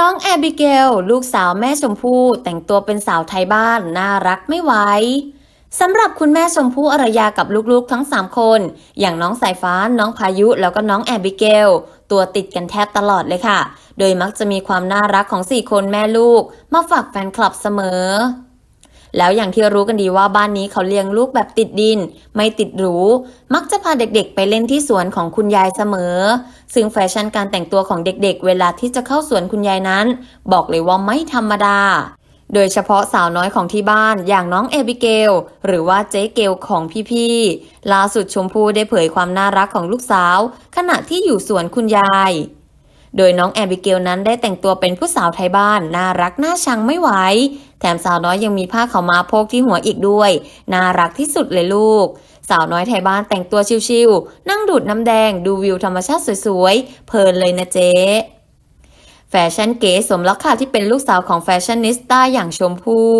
น้องแอบิเกล ลูกสาวแม่ชมพู่แต่งตัวเป็นสาวไทยบ้าน น่ารักไม่ไหวสำหรับคุณแม่ชมพู่อรยากับลูกๆทั้ง 3 คน อย่างน้องสายฟ้า น้องพายุ แล้วก็น้องแอบิเกล ตัวติดกันแทบตลอดเลยค่ะ โดยมักจะมีความน่ารักของ 4 คนแม่ลูก มาฝากแฟนคลับเสมอ แล้วอย่างที่รู้กันดีว่าบ้านนี้เขาเลี้ยงลูกแบบติดดิน ไม่ติดหรู มักจะพาเด็กๆ ไปเล่นที่สวนของคุณยายเสมอ ซึ่งแฟชั่นการแต่งตัวของเด็กๆ เวลาที่จะเข้าสวนคุณยายนั้น บอกเลยว่าไม่ธรรมดาโดยเฉพาะสาวน้อยของที่บ้านอย่างน้องเอบิเกล หรือว่าเจ๊เกลของพี่ๆล่าสุดชมพู่ได้เผยความน่ารักของลูกสาว ขณะที่อยู่สวนคุณยาย โดยน้องแอบิเกลนั้นได้แต่งตัวเป็นผู้สาวไทยบ้าน น่ารักน่าชังไม่ไหว แถมสาวน้อยยังมีผ้าขาวม้าโพกที่หัวอีกด้วย น่ารักที่สุดเลยลูก สาวน้อยไทยบ้านแต่งตัวชิวๆ นั่งดูดน้ำแดงดูวิวธรรมชาติสวยๆ เพลินเลยนะเจ๊แฟชั่นเก๋สมแล้วค่ะที่เป็นลูกสาวของแฟชั่นนิสต้าอย่างชมพู่